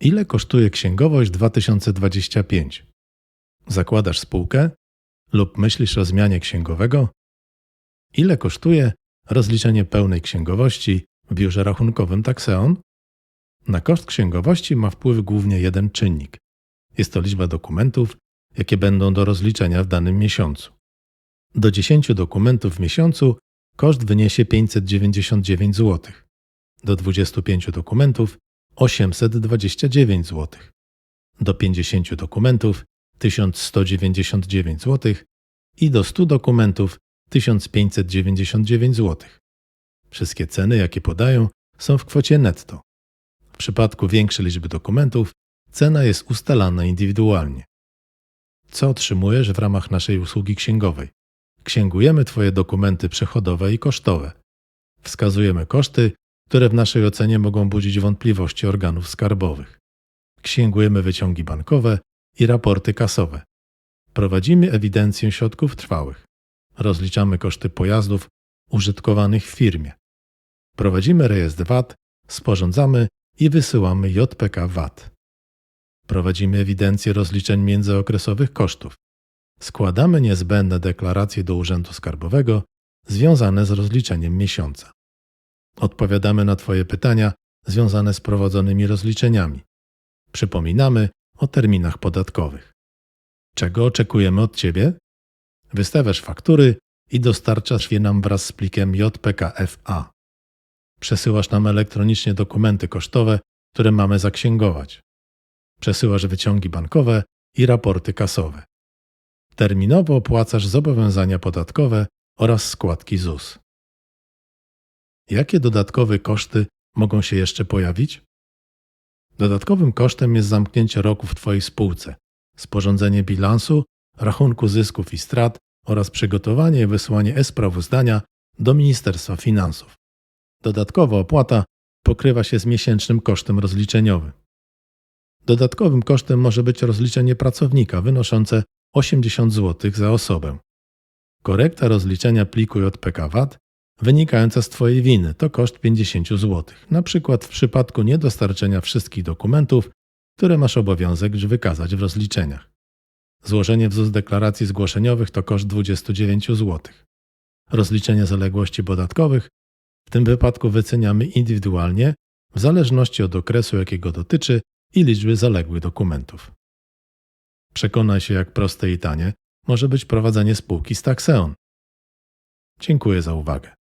Ile kosztuje księgowość 2025? Zakładasz spółkę lub myślisz o zmianie księgowego? Ile kosztuje rozliczenie pełnej księgowości w biurze rachunkowym Taxeon? Na koszt księgowości ma wpływ głównie jeden czynnik. Jest to liczba dokumentów, jakie będą do rozliczenia w danym miesiącu. Do 10 dokumentów w miesiącu koszt wyniesie 599 zł. Do 25 dokumentów 829 zł. Do 50 dokumentów 1199 zł i do 100 dokumentów 1599 zł. Wszystkie ceny, jakie podają, są w kwocie netto. W przypadku większej liczby dokumentów cena jest ustalana indywidualnie. Co otrzymujesz w ramach naszej usługi księgowej? Księgujemy Twoje dokumenty przychodowe i kosztowe. Wskazujemy koszty, które w naszej ocenie mogą budzić wątpliwości organów skarbowych. Księgujemy wyciągi bankowe i raporty kasowe. Prowadzimy ewidencję środków trwałych. Rozliczamy koszty pojazdów użytkowanych w firmie. Prowadzimy rejestr VAT, sporządzamy i wysyłamy JPK VAT. Prowadzimy ewidencję rozliczeń międzyokresowych kosztów. Składamy niezbędne deklaracje do Urzędu Skarbowego związane z rozliczeniem miesiąca. Odpowiadamy na Twoje pytania związane z prowadzonymi rozliczeniami. Przypominamy o terminach podatkowych. Czego oczekujemy od Ciebie? Wystawiasz faktury i dostarczasz je nam wraz z plikiem JPKFA. Przesyłasz nam elektronicznie dokumenty kosztowe, które mamy zaksięgować. Przesyłasz wyciągi bankowe i raporty kasowe. Terminowo opłacasz zobowiązania podatkowe oraz składki ZUS. Jakie dodatkowe koszty mogą się jeszcze pojawić? Dodatkowym kosztem jest zamknięcie roku w Twojej spółce, sporządzenie bilansu, rachunku zysków i strat oraz przygotowanie i wysłanie e-sprawozdania do Ministerstwa Finansów. Dodatkowa opłata pokrywa się z miesięcznym kosztem rozliczeniowym. Dodatkowym kosztem może być rozliczenie pracownika wynoszące 80 zł za osobę. Korekta rozliczenia pliku JPK VAT wynikająca z Twojej winy to koszt 50 zł, na przykład w przypadku niedostarczenia wszystkich dokumentów, które masz obowiązek wykazać w rozliczeniach. Złożenie w deklaracji zgłoszeniowych to koszt 29 zł. Rozliczenie zaległości podatkowych w tym wypadku wyceniamy indywidualnie w zależności od okresu, jakiego dotyczy i liczby zaległych dokumentów. Przekonaj się, jak proste i tanie może być prowadzenie spółki z Taxeon. Dziękuję za uwagę.